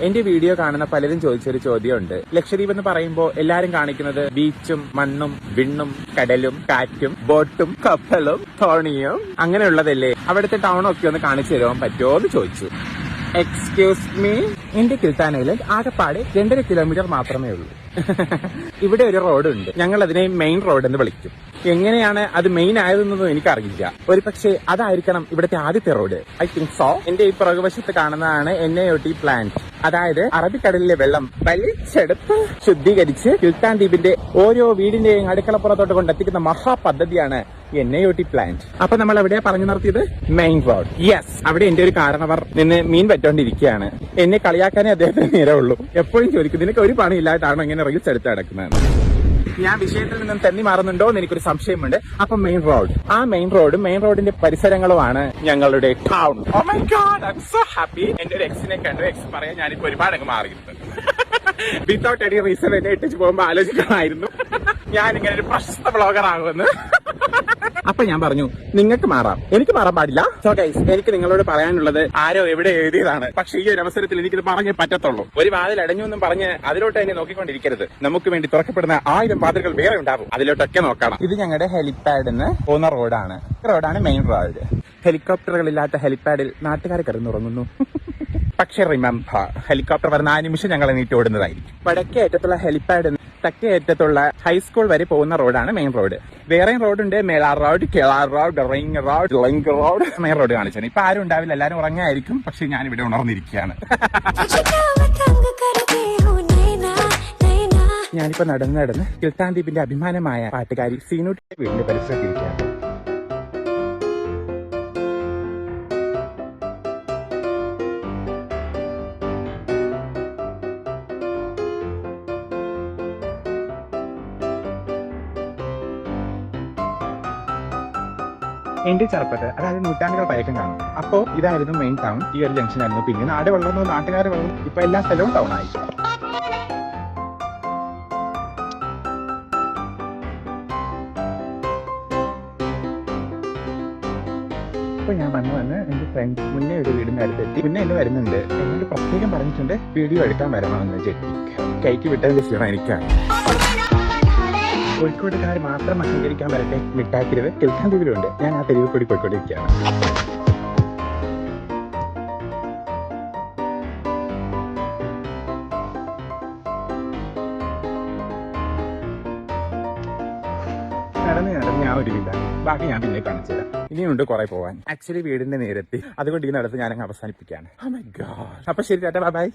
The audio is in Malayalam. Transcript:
എന്റെ വീഡിയോ കാണുന്ന പലരും ചോദിച്ചൊരു ചോദ്യമുണ്ട്. ലക്ഷദ്വീപ് എന്ന് പറയുമ്പോൾ എല്ലാരും കാണിക്കുന്നത് ബീച്ചും മണ്ണും വിണ്ണും കടലും കാറ്റും ബോട്ടും കപ്പലും തോണിയും അങ്ങനെയുള്ളതല്ലേ? അവിടുത്തെ ഒക്കെ ഒന്ന് കാണിച്ചു തരുവാൻ പറ്റുമോ എന്ന് ചോദിച്ചു. എക്സ്ക്യൂസ് മീ എന്റെ കിൽത്താൻ ഐലൻഡ് ആകെപ്പാടെ രണ്ടര കിലോമീറ്റർ മാത്രമേ ഉള്ളൂ. ഇവിടെ ഒരു റോഡ് ഉണ്ട് ഞങ്ങൾ അതിനെ മെയിൻ റോഡ് എന്ന് വിളിക്കും. എങ്ങനെയാണ് അത് മെയിൻ ആയതെന്നൊന്നും എനിക്കറിയില്ല. ഒരു പക്ഷേ അതായിരിക്കണം ഇവിടുത്തെ ആദ്യത്തെ റോഡ് ഐ തിങ്ക് സോ എന്റെ ഈ പുറകുവശത്ത് കാണുന്നതാണ് N I O T plant അതായത് അറബിക്കടലിലെ വെള്ളം വലിച്ചെടുത്ത് ശുദ്ധീകരിച്ച് കിൽത്താൻ ദ്വീപിന്റെ ഓരോ വീടിന്റെയും അടുക്കളപ്പുറത്തോട്ട് കൊണ്ടെത്തിക്കുന്ന മഹാപദ്ധതിയാണ് N I O T plant അപ്പൊ നമ്മൾ എവിടെയാ പറഞ്ഞു നിർത്തിയത് മെയിൻ റോഡ് യെസ് അവിടെ എന്റെ ഒരു കാരണവർ നിന്ന് മീൻ പറ്റോണ്ടിരിക്കുകയാണ് എന്നെ കളിയാക്കാനേ അദ്ദേഹത്തിന് നേരമുള്ളൂ എപ്പോഴും ചോദിക്കും നിനക്ക് ഒരു പണി ഇല്ലായിട്ടാണോ ഇങ്ങനെ റീൽസ് എടുത്ത് ഞാൻ വിഷയത്തിൽ നിന്നും തെന്നി മാറുന്നുണ്ടോ എന്ന് എനിക്കൊരു സംശയമുണ്ട്. അപ്പൊ മെയിൻ റോഡ് ആ മെയിൻ റോഡും മെയിൻ റോഡിന്റെ പരിസരങ്ങളുമാണ് ഞങ്ങളുടെ town oh my God I so happy എന്റെ ഒരു എക്സിനെ കണ്ടു. എക്സ് പറയാൻ ഞാനിപ്പോ ഒരുപാട് അങ്ങ് മാറിയിട്ടുണ്ട്. വിത്തൗട്ട് എനി റീസൺ എന്നെ ഇട്ടിച്ച് പോകുമ്പോ ആലോചിക്കണമായിരുന്നു. ഞാൻ ഇങ്ങനെ ഒരു പ്രശസ്ത ബ്ലോഗർ ആകുമെന്ന്. അപ്പൊ ഞാൻ പറഞ്ഞു നിങ്ങൾക്ക് മാറാം. എനിക്ക് മാറാൻ പാടില്ല. സോ ഗൈസ് എനിക്ക് നിങ്ങളോട് പറയാനുള്ളത് ആരോ എവിടെ എഴുതിയതാണ്. പക്ഷെ ഈ ഒരു അവസരത്തിൽ എനിക്കിത് പറഞ്ഞേ പറ്റത്തുള്ളൂ. ഒരു വാതിൽ അടഞ്ഞു എന്നും പറഞ്ഞ് അതിലോട്ട് എന്നെ നോക്കിക്കൊണ്ടിരിക്കരുത്. നമുക്ക് വേണ്ടി തുറക്കപ്പെടുന്ന ആയിരം വാതിലുകൾ വേറെ ഉണ്ടാവും. അതിലോട്ടൊക്കെ നോക്കണം. ഇത് ഞങ്ങളുടെ ഹെലിപ്പാഡിന്ന് പോകുന്ന റോഡാണ്. റോഡാണ് മെയിൻ റോഡ്. ഹെലികോപ്റ്ററുകളില്ലാത്ത ഹെലിപ്പാഡിൽ നാട്ടുകാർ കിടന്നുറങ്ങുന്നു പക്ഷെ റിമെമ്പർ ഹെലികോപ്റ്റർ വരുന്ന ആ നിമിഷം ഞങ്ങൾ എണീറ്റ് ഓടുന്നതായിരിക്കും. വടക്കേ അറ്റത്തുള്ള ഹെലിപ്പാഡ് തെക്കേയറ്റത്തുള്ള ഹൈസ്കൂൾ വരെ പോകുന്ന റോഡാണ് മെയിൻ റോഡ് വേറെയും റോഡുണ്ട് Melar road Kelar road ring road link road main road കാണിച്ചത് ഇപ്പൊ ആരും ഉണ്ടാവില്ല. എല്ലാരും ഉറങ്ങായിരിക്കും. പക്ഷെ ഞാൻ ഇവിടെ ഉണർന്നിരിക്കുകയാണ്. ഞാനിപ്പോ നടന്ന് നടന്ന് കിൽത്താൻ ദ്വീപിന്റെ അഭിമാനമായ പാട്ടുകാരി സീനുട്ടിയുടെ വീടിന്റെ പരിസരത്തിരിക്കുകയാണ് എന്റെ ചെറുപ്പത്ത് അതായത് നൂറ്റാണ്ടുകൾ പഴക്കം കാണും. അപ്പോ ഇതായിരുന്നു മെയിൻ ടൗൺ ഈ ഒരു ജംഗ്ഷൻ ആയിരുന്നു. പിന്നെ നാട് വളർന്നു നാട്ടുകാർ വളർന്നു. ഇപ്പൊ എല്ലാ സ്ഥലവും ടൗൺ ആയി. ഇപ്പൊ ഞാൻ വന്ന് വന്ന് എന്റെ ഫ്രണ്ട് മുന്നേ ഒരു വീടിന്റെ അടുത്തെത്തി. പിന്നെ എന്നെ വരുന്നുണ്ട്. എന്നോട് പ്രത്യേകം പറഞ്ഞിട്ടുണ്ട് വീഡിയോ എടുക്കാൻ വരണമെന്ന് ജെറ്റി കൈക്ക് വിട്ടതിന്റെ ക്ഷീണം എനിക്കാണ്. കോഴിക്കോട്ടുകാർ മാത്രം അഹങ്കരിക്കാൻ വരട്ടെ മിഠായിത്തെരുവ് കിൽക്കാൻ ദ്വീപിലുണ്ട് ഞാൻ ആ തെരുവ് കൂടി കോഴിക്കോട് നടന്ന് നടന്ന് ഞാൻ ഒരു വിധ ബാക്കി ഞാൻ പിന്നെ കാണിച്ചു തരാം. ഇനിയുണ്ട് കുറെ പോവാൻ. ആക്ച്വലി വീടിന്റെ നേരത്തി. അതുകൊണ്ട് ഈ നടത്ത് ഞാൻ അങ്ങ് അവസാനിപ്പിക്കുകയാണ്. Oh. അപ്പൊ ശരി ചേട്ടാ ബൈ